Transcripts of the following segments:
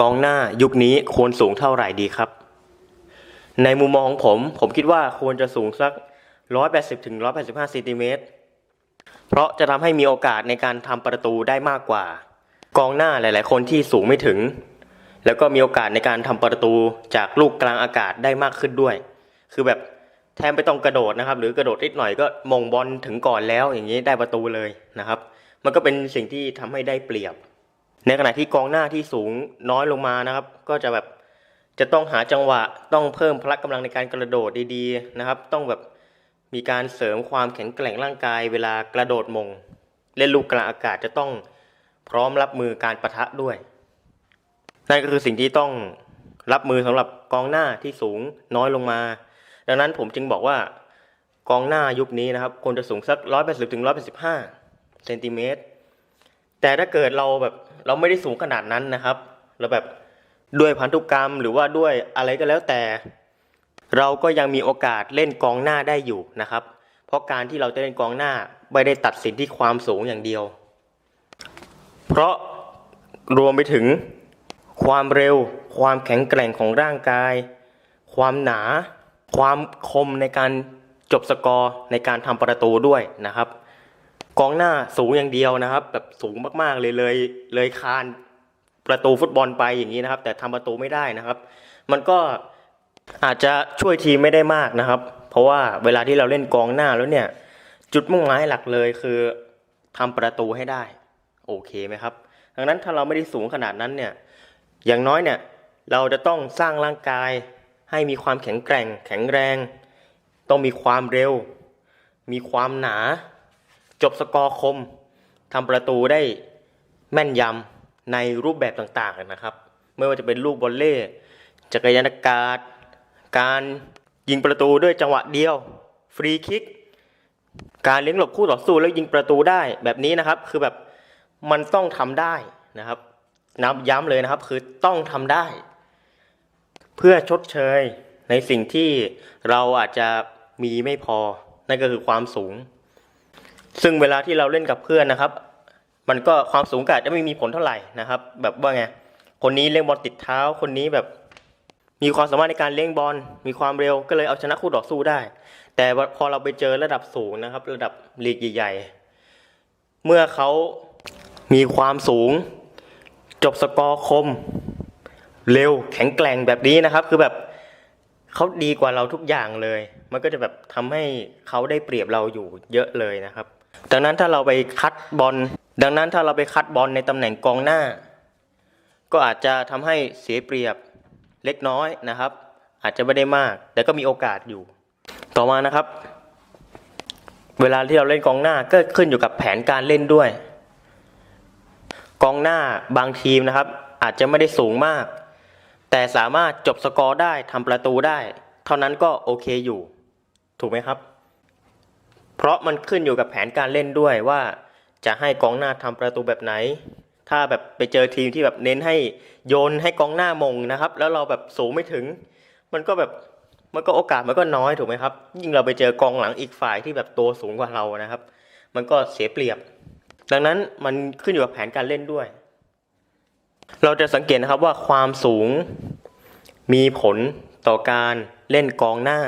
กองหน้ายุคนี้ควรสูงเท่าไหร่ดีครับ ในมุมมองของผม ผมคิดว่าควรจะสูงสัก 180ถึง185เซนติเมตรเพราะจะทำให้มีโอกาสในการทำประตูได้มากกว่า กองหน้าหลาย ๆ คนที่สูงไม่ถึง แล้วก็มีโอกาสในการทำประตูจากลูกกลางอากาศได้มากขึ้นด้วย คือแบบแทนไม่ต้องกระโดดนะครับ หรือกระโดดนิดหน่อยก็มงบอลถึงก่อนแล้วอย่างนี้ได้ประตูเลยนะครับ มันก็เป็นสิ่งที่ทำให้ได้เปรียบ ในขณะที่กองหน้าที่สูงน้อยลงมานะครับ ก็จะแบบจะต้องหาจังหวะต้องเพิ่มพละกำลังในการกระโดดดีๆนะครับ ต้องแบบมีการเสริมความแข็งแกร่งร่างกาย เวลากระโดดมง เล่นลูกกลางอากาศจะต้องพร้อมรับมือการประทะด้วย นั่นก็คือสิ่งที่ต้องรับมือสำหรับกองหน้าที่สูงน้อยลงมา ดังนั้นผมจึงบอกว่ากองหน้ายุคนี้นะครับควรจะสูงสักร้อยแปดสิบถึงร้อยแปดสิบห้าเซนติเมตร แต่ถ้าเกิดเราแบบเราไม่ได้สูงขนาดนั้นนะครับ เราแบบด้วยพันธุกรรมหรือว่าด้วยอะไรก็แล้วแต่ เราก็ยังมีโอกาสเล่นกองหน้าได้อยู่นะครับ เพราะการที่เราจะเล่นกองหน้าไม่ได้ตัดสินที่ความสูงอย่างเดียว เพราะรวมไปถึงความเร็ว ความแข็งแกร่งของร่างกาย ความหนา ความคมในการจบสกอร์ในการทำประตูด้วยนะครับ กองหน้าสูงอย่างเดียวนะครับ แบบสูงมากๆเลยเลยเลยคานประตูฟุตบอลไปอย่างนี้นะครับ แต่ทำประตูไม่ได้นะครับ มันก็อาจจะช่วยทีมไม่ได้มากนะครับ เพราะว่าเวลาที่เราเล่นกองหน้าแล้วเนี่ย จุดมุ่งหมายหลักเลยคือทำประตูให้ได้ โอเคไหมครับ ดังนั้นถ้าเราไม่ได้สูงขนาดนั้นเนี่ยอย่างน้อยเนี่ยเราจะต้องสร้างร่างกายให้มีความแข็งแกร่ง แข็งแรง ต้องมีความเร็ว มีความหนา จบสกอร์คมทำประตูได้แม่นยำในรูปแบบต่างๆนะครับ ไม่ว่าจะเป็นลูกบอลเล่จักรยานอากาศ การยิงประตูด้วยจังหวะเดียว ฟรีคิก การเลี้ยงหลบคู่ต่อสู้แล้วยิงประตูได้แบบนี้นะครับ คือแบบมันต้องทำได้นะครับนับย้ำเลยนะครับ คือต้องทำได้ เพื่อชดเชยในสิ่งที่เราอาจจะมีไม่พอ นั่นก็คือความสูง ซึ่งเวลาที่เราเล่นกับเพื่อนนะครับ มันก็ความสูงก็อาจจะไม่มีผลเท่าไหร่นะครับ แบบว่าไงคนนี้เล่นบอลติดเท้า คนนี้แบบ มีความสามารถในการเลี้ยงบอลมีความเร็วก็เลยเอาชนะคู่ต่อสู้ได้ แต่พอเราไปเจอระดับสูงนะครับ ระดับลีกใหญ่ๆ เมื่อเขามีความสูง จบสกอร์คม เร็วแข็งแกร่งแบบนี้นะครับ คือแบบเขาดีกว่าเราทุกอย่างเลย มันก็จะแบบทำให้เขาได้เปรียบเราอยู่เยอะเลยนะครับ ดังนั้นถ้าเราไปคัดบอลดังนั้นถ้าเราไปคัดบอลในตำแหน่งกองหน้า ก็อาจจะทำให้เสียเปรียบเล็กน้อยนะครับ อาจจะไม่ได้มาก แต่ก็มีโอกาสอยู่ ต่อมานะครับ เวลาที่เราเล่นกองหน้าก็ขึ้นอยู่กับแผนการเล่นด้วย กองหน้าบางทีมนะครับ อาจจะไม่ได้สูงมาก แต่สามารถจบสกอร์ได้ทำประตูได้ เท่านั้นก็โอเคอยู่ ถูกไหมครับ เพราะมันขึ้นอยู่กับแผนการเล่นด้วยว่าจะให้กองหน้าทำประตูแบบไหน ถ้าแบบไปเจอทีมที่แบบเน้นให้โยนให้กองหน้ามงนะครับ แล้วเราแบบสูงไม่ถึง มันก็แบบมันก็โอกาสมันก็น้อยถูกไหมครับ ยิ่งเราไปเจอกองหลังอีกฝ่ายที่แบบตัวสูงกว่าเรานะครับ มันก็เสียเปรียบ ดังนั้นมันขึ้นอยู่กับแผนการเล่นด้วย เราจะสังเกตนะครับว่าความสูงมีผลต่อการเล่นกองหน้า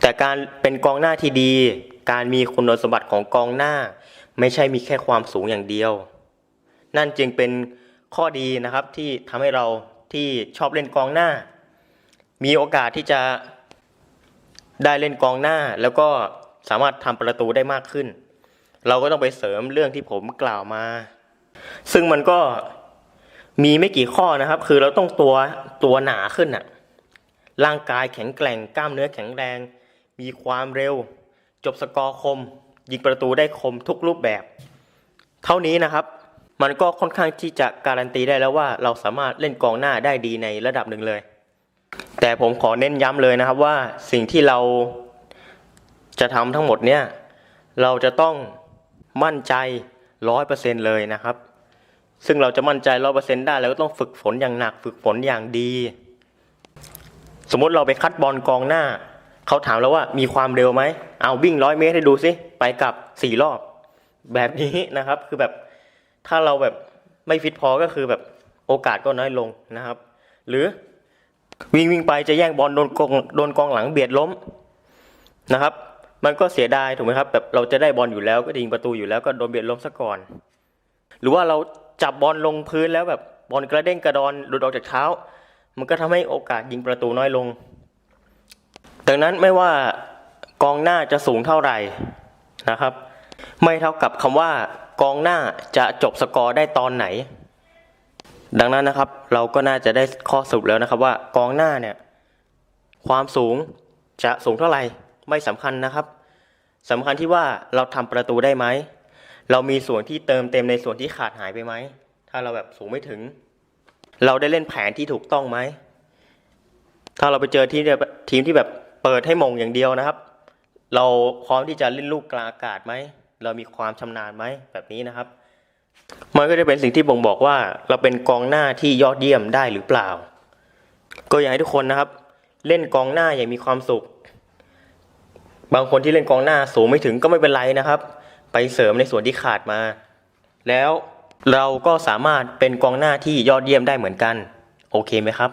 แต่การเป็นกองหน้าที่ดี การมีคุณสมบัติของกองหน้า ไม่ใช่มีแค่ความสูงอย่างเดียว นั่นจึงเป็นข้อดีนะครับที่ทำให้เราที่ชอบเล่นกองหน้า มีโอกาสที่จะได้เล่นกองหน้า แล้วก็สามารถทำประตูได้มากขึ้น เราก็ต้องไปเสริมเรื่องที่ผมกล่าวมา ซึ่งมันก็มีไม่กี่ข้อนะครับ คือเราต้องตัวตัวหนาขึ้นอะร่างกายแข็งแกร่งกล้ามเนื้อแข็งแรง มีความเร็ว จบสกอร์คม ยิงประตูได้คมทุกรูปแบบ เท่านี้นะครับ มันก็ค่อนข้างที่จะการันตีได้แล้วว่าเราสามารถเล่นกองหน้าได้ดีในระดับหนึ่งเลย แต่ผมขอเน้นย้ำเลยนะครับว่าสิ่งที่เราจะทำทั้งหมดเนี่ยเราจะต้องมั่นใจร้อยเปอร์เซ็นเลยนะครับ ซึ่งเราจะมั่นใจร้อยเปอร์เซ็นได้เราก็ต้องฝึกฝนอย่างหนัก ฝึกฝนอย่างดี สมมุติเราไปคัดบอลกองหน้า เขาถามเราว่ามีความเร็วไหมเอาวิ่งร้อยเมตรให้ดูสิไปกลับสี่รอบ แบบนี้นะครับ คือแบบถ้าเราแบบไม่ฟิตพอก็คือแบบโอกาสก็น้อยลงนะครับ หรือวิ่งวิ่งไปจะแย่งบอลโดนกองโดนกองหลังเบียดล้มนะครับ มันก็เสียดายถูกไหมครับ แบบเราจะได้บอลอยู่แล้วก็ยิงประตูอยู่แล้วก็โดนเบียดล้มซะก่อน หรือว่าเราจับบอลลงพื้นแล้วแบบบอลกระเด้งกระดอนหลุดออกจากเท้า มันก็ทำให้โอกาสยิงประตูน้อยลง ดังนั้นไม่ว่ากองหน้าจะสูงเท่าไหร่นะครับ ไม่เท่ากับคำว่ากองหน้าจะจบสกอร์ได้ตอนไหน ดังนั้นนะครับเราก็น่าจะได้ข้อสรุปแล้วนะครับว่ากองหน้าเนี่ยความสูงจะสูงเท่าไหร่ไม่สำคัญนะครับสำคัญที่ว่าเราทำประตูได้ไหมเรามีส่วนที่เติมเต็มในส่วนที่ขาดหายไปไหม ถ้าเราแบบสูงไม่ถึง เราได้เล่นแผนที่ถูกต้องไหม ถ้าเราไปเจอทีมที่แบบทีมที่แบบ เปิดให้มงอย่างเดียวนะครับ เราพร้อมที่จะเล่นลูกกลางอากาศไหม เรามีความชำนาญไหมแบบนี้นะครับ มันก็จะเป็นสิ่งที่บ่งบอกว่า เราเป็นกองหน้าที่ยอดเยี่ยมได้หรือเปล่า ก็อยากให้ทุกคนนะครับ เล่นกองหน้าอย่างมีความสุข บางคนที่เล่นกองหน้าสูงไม่ถึงก็ไม่เป็นไรนะครับ ไปเสริมในส่วนที่ขาดมา แล้วเราก็สามารถเป็นกองหน้าที่ยอดเยี่ยมได้เหมือนกัน โอเคไหมครับ